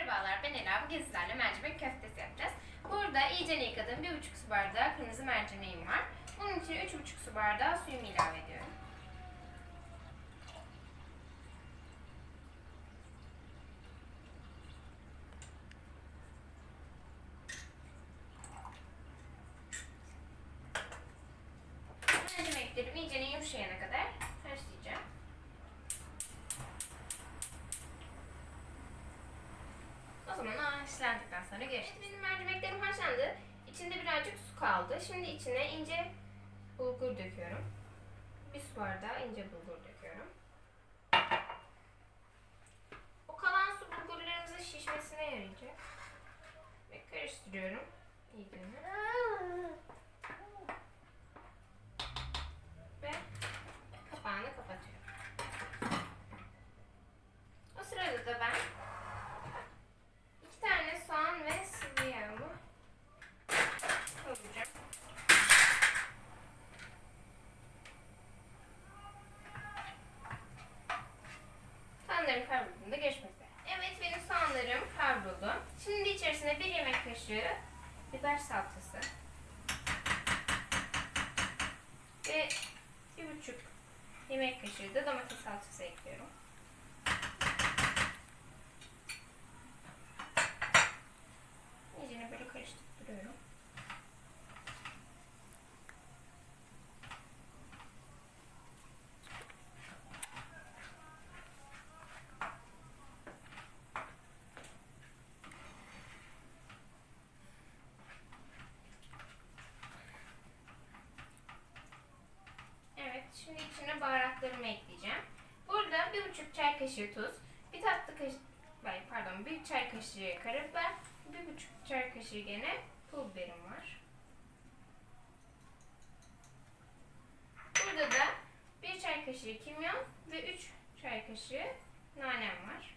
Merhabalar ben Ela. Bugün sizlerle mercimek köftesi yapacağız. Burada iyice yıkadığım 1,5 su bardağı kırmızı mercimeğim var. Bunun için 3,5 su bardağı suyumu ilave ediyorum. Mercimeklerim iyice yumuşayana kadar haşlayacağım. O haşlandıktan sonra görüşürüz. Evet, benim mercimeklerim haşlandı. İçinde birazcık su kaldı. Şimdi içine ince bulgur döküyorum. Bir su bardağı ince bulgur döküyorum. O kalan su bulgurlarımızın şişmesine yarayacak. Ve karıştırıyorum. İyice. Ve kapağını kapatıyorum. O sırada da ben İki tane soğan ve sıvı yağımı koyacağım. Soğanlarım üzere. Evet benim soğanlarım kavruldu. Şimdi içerisine bir yemek kaşığı biber salçası ve bir buçuk yemek kaşığı da domates salçası ekliyorum. İyicene böyle karıştırıyorum. Evet, içine baharatlarımı ekleyeceğim. Burada bir buçuk çay kaşığı tuz, bir tatlı kaşığı, pardon, bir çay kaşığı karabiber, bir buçuk çay kaşığı gene pul biberim var. Burada da bir çay kaşığı kimyon ve üç çay kaşığı nanem var.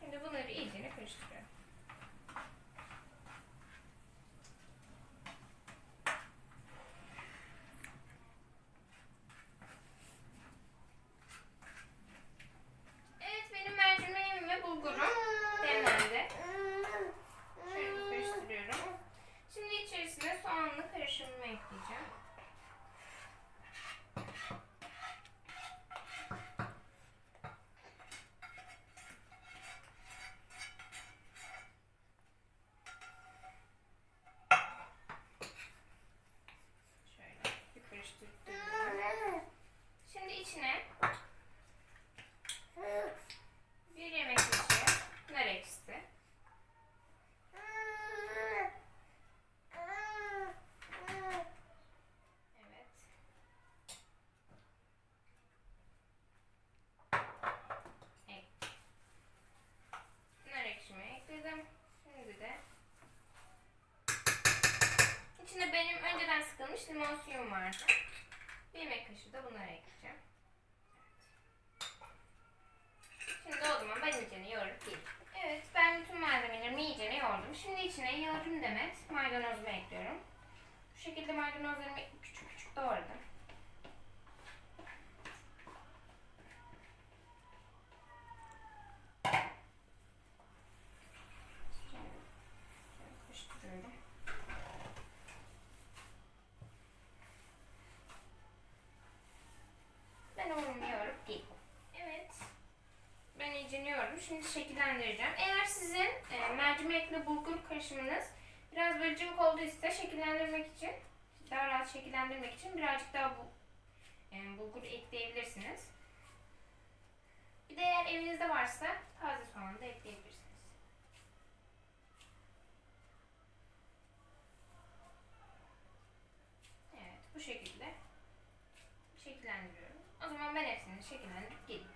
Şimdi bunları iyice karıştırıyorum. Evet benim mercimeğim ve bulgurum demlendi. Şöyle bir karıştırıyorum. Şimdi içerisine soğanlı karışımımı ekleyeceğim. Şöyle bir karıştırdım. Şimdi içine bir yemek kaşığı nar ekşisi. Evet. Ek. Nar ekşimi ekledim. Şimdi de içine benim sıkılmış limon suyum vardı. Bir yemek kaşığı da bunları ekleyeceğim. Şimdi o zaman ben iyicene yoğurup yiyeyim. Evet ben bütün malzemelerimi iyicene yoğurdum. Şimdi içine yarım demet maydanozumu ekliyorum. Bu şekilde maydanozlarımı küçük küçük doğradım. Şöyle karıştırıyorum. Ben onu yoğurup yiyeyim. Evet. Ben iyiceniyorum. Şimdi şekillendireceğim. Eğer sizin e, mercimekli bulgur karışımınız biraz böyle cıvık olduysa şekillendirmek için, daha rahat şekillendirmek için birazcık daha bu e, bulgur ekleyebilirsiniz. Bir de eğer evinizde varsa taze soğan da ekleyebilirsiniz. Evet, bu şekilde şekillendiriyorum. O zaman ben hepsini şekillendirip geleyim.